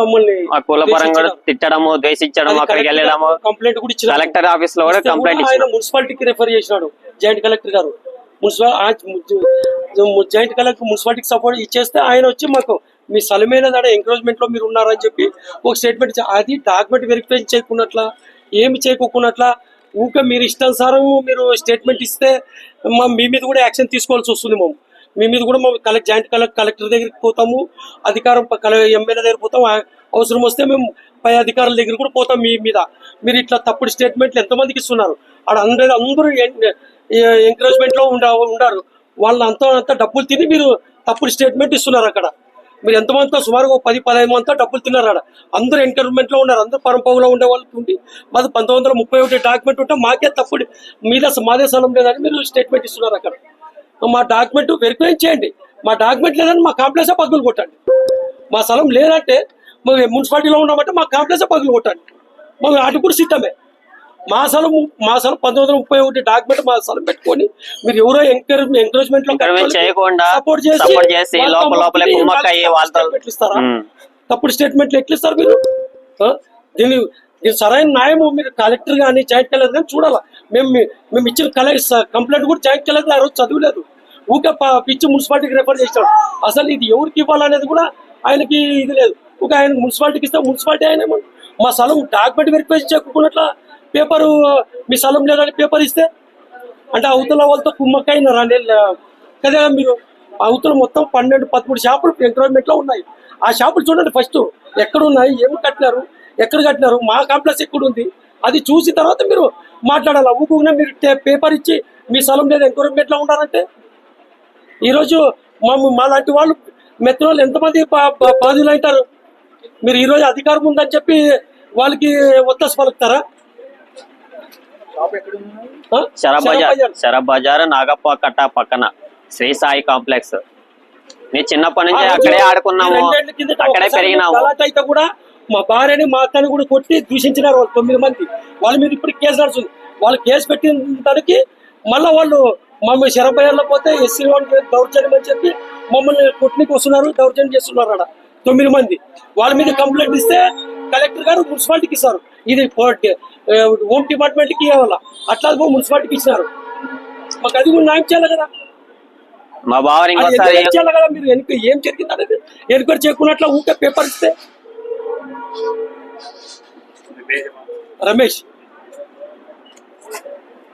మమ్మల్ని కూడా తిట్టడము ద్వేషించడం అక్కడికి వెళ్ళడము. కంప్లైంట్ కూడా ఇచ్చిన కలెక్టర్ ఆఫీస్లో కూడా కంప్లైంట్ ఆయన మున్సిపాలిటీకి రెఫర్ చేసినాడు జాయింట్ కలెక్టర్ గారు. మున్సిపల్ జాయింట్ కలెక్టర్ మున్సిపాలిటీకి సపోర్ట్ ఇచ్చేస్తే ఆయన వచ్చి మాకు మీ స్థలమైన దాడ ఎంకరేజ్మెంట్లో మీరు ఉన్నారని చెప్పి ఒక స్టేట్మెంట్ అది డాక్యుమెంట్ వెరిఫికేషన్ చేయకున్నట్ల ఏమి చేయకోకున్నట్ల ఊకే మీరు ఇష్టానుసారం మీరు స్టేట్మెంట్ ఇస్తే మా మీ మీద కూడా యాక్షన్ తీసుకోవాల్సి వస్తుంది మేము. మీ మీద కూడా మేము కలెక్ట్ జాయింట్ కలెక్ట్ కలెక్టర్ దగ్గరికి పోతాము. అధికారం ఎమ్మెల్యే దగ్గర పోతాం. అవసరం వస్తే మేము పై అధికారుల దగ్గర కూడా పోతాం మీ మీద. మీరు ఇట్లా తప్పుడు స్టేట్మెంట్లు ఎంతమందికి ఇస్తున్నారు? ఆడ అందరూ అందరూ ఎంకరేజ్మెంట్లో ఉండ ఉండారు. వాళ్ళు అంతా డబ్బులు తిని మీరు తప్పుడు స్టేట్మెంట్ ఇస్తున్నారు అక్కడ. మీరు ఎంతమందితో సుమారుగా ఒక పది పదహైదు మందితో డబ్బులు తిన్నారు ఆడ. అందరూ ఎంకరేజ్మెంట్లో ఉన్నారు. అందరూ పరంపగులో ఉండే వాళ్ళకి ఉండి మాది పంతొమ్మిది వందల ముప్పై ఒకటి డాక్యుమెంట్ ఉంటే మాకే తప్పుడు మీద మాదే స్థలం లేదని మీరు స్టేట్మెంట్ ఇస్తున్నారు అక్కడ. మా డాక్యుమెంట్ వెరిఫై చేయండి. మా డాక్యుమెంట్ లేదని మా కాంప్లెక్సే పగ్గులు కొట్టండి. మా స్థలం లేదంటే మా మున్సిపాలిటీలో ఉన్నామంటే మా కాంప్లెక్సే పగ్గులు కొట్టండి. మా వాటి కూడా సిద్ధమే. మా స్థలం మా స్థలం పంతొమ్మిది వందల ముప్పై ఒకటి డాక్యుమెంట్ మా స్థలం పెట్టుకొని మీరు ఎవరో ఎంకరేజ్ ఎంకరేజ్మెంట్లో చేయకుండా సపోర్ట్ చేసి తప్పుడు స్టేట్మెంట్లు ఎట్లా ఇస్తారు మీరు? దీన్ని ఇది సరైన న్యాయం మీరు కలెక్టర్ కానీ జాయింట్ కలెక్టర్ కానీ చూడాలా. మేము మేము ఇచ్చిన కలెక్ట్ కంప్లైంట్ కూడా జాయింట్ కలెక్టర్ ఆ రోజు చదవలేదు. ఊకే పిచ్చి మున్సిపాలిటీకి రెఫర్ చేసినాడు. అసలు ఇది ఎవరికి ఇవ్వాలనేది కూడా ఆయనకి ఇది లేదు. ఒక ఆయన మున్సిపాలిటీకి ఇస్తే మున్సిపాలిటీ ఆయన మా స్థలం డాక్యుమెంట్ వెరిఫై చెక్కున్నట్ల పేపరు మీ స్థలం లేదని పేపర్ ఇస్తే అంటే అవతల వాళ్ళతో కుమ్మక్కైనారా? కదా మీరు? అవతల మొత్తం పన్నెండు పదమూడు షాపులు ఎంక్రోచ్మెంట్లో ఉన్నాయి. ఆ షాపులు చూడండి ఫస్ట్ ఎక్కడున్నాయి ఏమి కట్టినారు? ఎక్కడ కట్టినారు? మా కాంప్లెక్స్ ఎక్కడ ఉంది? అది చూసిన తర్వాత మీరు మాట్లాడాలి? ఊకునే మీరు పేపర్ ఇచ్చి మీ స్థలం మీద ఎంక్రోచ్మెంట్లో ఉన్నారంటే ఈరోజు మా మా లాంటి వాళ్ళు వాళ్ళు ఎంతమంది బాధ్యులు అవుతారు మీరు ఈరోజు అధికారం ఉందని చెప్పి వాళ్ళకి ఒత్తసు పలుకుతారా? శరబ్ బజార్ నాగప్ప కట్ట పక్కన శ్రీ సాయి కాంప్లెక్స్. నేను చిన్నప్పటి నుంచి అక్కడే ఆడుకున్నాము. అక్కడే పెరిగినాము. కూడా మా భార్యని మా అత్తని కూడా కొట్టి దూషించినారు వాళ్ళు తొమ్మిది మంది. వాళ్ళ మీద ఇప్పుడు కేసు నడుస్తుంది. వాళ్ళు కేసు పెట్టిన దానికి మళ్ళీ వాళ్ళు మమ్మల్ని శరభయ్యలో పోతే ఎస్సీ వాళ్ళకి దౌర్జన్యం అని చెప్పి మమ్మల్ని కొట్టినకి వస్తున్నారు దౌర్జన్యం చేస్తున్నారు అక్కడ తొమ్మిది మంది. వాళ్ళ మీద కంప్లైంట్ ఇస్తే కలెక్టర్ గారు మున్సిపాలిటీకి ఇస్తారు. ఇది హోమ్ డిపార్ట్మెంట్కి ఇవ్వాల? అట్లా మున్సిపాలిటీకి ఇచ్చినారు. మాకు అది కూడా న్యాయం చేయాలి కదా. మా చేయాలి కదా మీరు? ఏం జరిగింది అనేది ఎన్క్వైరీ చేయకున్నట్లు ఊకే పేపర్ ఇస్తే రమేష్.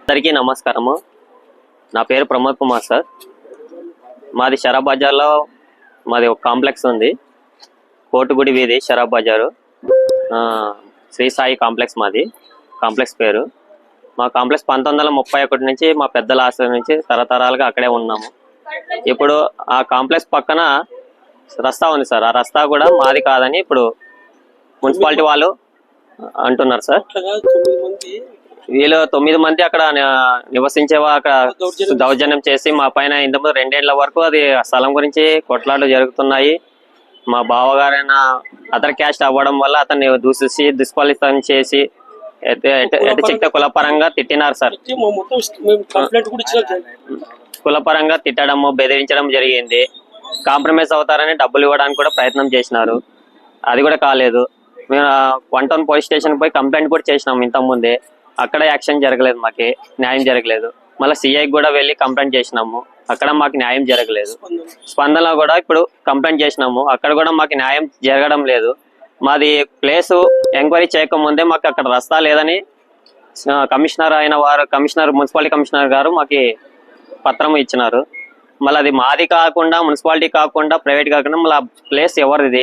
అందరికీ నమస్కారము. నా పేరు ప్రమోద్ కుమార్ సార్. మాది షరాబ్ బజార్లో మాది ఒక కాంప్లెక్స్ ఉంది. కోటుగుడి వీధి షరాబ్ బజారు. శ్రీ సాయి కాంప్లెక్స్ మాది. కాంప్లెక్స్ పేరు. మా కాంప్లెక్స్ పంతొమ్మిది వందల ముప్పై ఒకటి నుంచి మా పెద్దల ఆశ్రయం నుంచి తరతరాలుగా అక్కడే ఉన్నాము. ఇప్పుడు ఆ కాంప్లెక్స్ పక్కన రస్తా ఉంది సార్. ఆ రస్తా కూడా మాది కాదని ఇప్పుడు మున్సిపాలిటీ వాళ్ళు అంటున్నారు సార్. వీళ్ళు తొమ్మిది మంది అక్కడ ని- నివసించేవా అక్కడ దౌర్జన్యం చేసి మా పైన ఇంతకుముందు రెండేళ్ళ వరకు అది స్థలం గురించి కొట్లాటలు జరుగుతున్నాయి. మా బావగారైన అదర్ క్యాస్ట్ అవ్వడం వల్ల అతన్ని దూషించి దుష్ఫలితం చేసి ఎటు- ఎటు- ఎటు చిక్త కులపరంగా తిట్టినారు సార్. కులపరంగా తిట్టడము బెదిరించడం జరిగింది. కాంప్రమైజ్ అవుతారని డబ్బులు ఇవ్వడానికి కూడా ప్రయత్నం చేసినారు. అది కూడా కాలేదు. మేము వన్ టౌన్ పోలీస్ స్టేషన్ పోయి కంప్లైంట్ కూడా చేసినాం ఇంతకుముందే. అక్కడ యాక్షన్ జరగలేదు మాకు న్యాయం జరగలేదు. మళ్ళీ సిఐకి కూడా వెళ్ళి కంప్లైంట్ చేసినాము. అక్కడ మాకు న్యాయం జరగలేదు. స్పందనలో కూడా ఇప్పుడు కంప్లైంట్ చేసినాము. అక్కడ కూడా మాకు న్యాయం జరగడం లేదు. మాది ప్లేస్ ఎంక్వైరీ చేయకముందే మాకు అక్కడ రస్తా లేదని కమిషనర్ అయిన వారు కమిషనర్ మున్సిపాలిటీ కమిషనర్ గారు మాకు పత్రం ఇచ్చినారు. మళ్ళీ అది మాది కాకుండా మున్సిపాలిటీ కాకుండా ప్రైవేట్ కాకుండా మళ్ళీ ప్లేస్ ఎవరిది?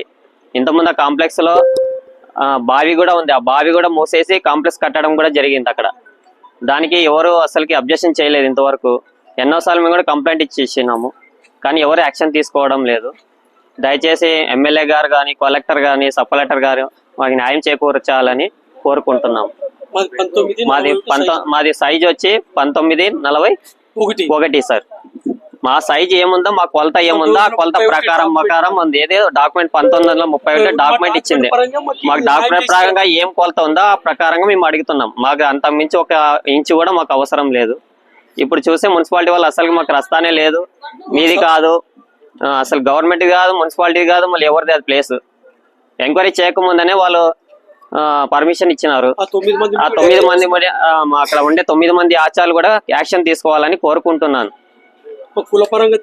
ఇంతకుముందు ఆ కాంప్లెక్స్లో బావి కూడా ఉంది. ఆ బావి కూడా మూసేసి కాంప్లెక్స్ కట్టడం కూడా జరిగింది అక్కడ. దానికి ఎవరు అసలుకి అబ్జెక్షన్ చేయలేదు ఇంతవరకు. ఎన్నోసార్లు మేము కూడా కంప్లైంట్ ఇచ్చి ఇచ్చినాము కానీ ఎవరు యాక్షన్ తీసుకోవడం లేదు. దయచేసి ఎమ్మెల్యే గారు కానీ కలెక్టర్ కానీ సబ్ కలెక్టర్ గారు మాకు న్యాయం చేకూర్చాలని కోరుకుంటున్నాం మాది పంతొమ్మిది మాది సైజ్. వచ్చి పంతొమ్మిది నలభై ఒకటి సార్. మా సైజ్ ఏముందో మా కొలత ఏముందో ఆ కొలత ప్రకారం ప్రకారం ఉంది. ఏదో డాక్యుమెంట్ పంతొమ్మిది వందల ముప్పై ఒకటి డాక్యుమెంట్ ఇచ్చింది. మాకు డాక్యుమెంట్. ప్రకారంగా ఏం కొలత ఉందో ఆ ప్రకారంగా మేము అడుగుతున్నాం. మాకు అంత మించి ఒక ఇంచు కూడా మాకు అవసరం లేదు. ఇప్పుడు చూస్తే మున్సిపాలిటీ వాళ్ళు అసలు మాకు రస్తానే లేదు. మీది కాదు. అసలు గవర్నమెంట్ కాదు మున్సిపాలిటీ కాదు మళ్ళీ ఎవరిది అది ప్లేస్ ఎంక్వైరీ చేయకముందనే వాళ్ళు పర్మిషన్ ఇచ్చినారు. ఆ తొమ్మిది మంది మంది అక్కడ ఉండే తొమ్మిది మంది ఆచారాలు కూడా యాక్షన్ తీసుకోవాలని కోరుకుంటున్నాను. కులపరంగా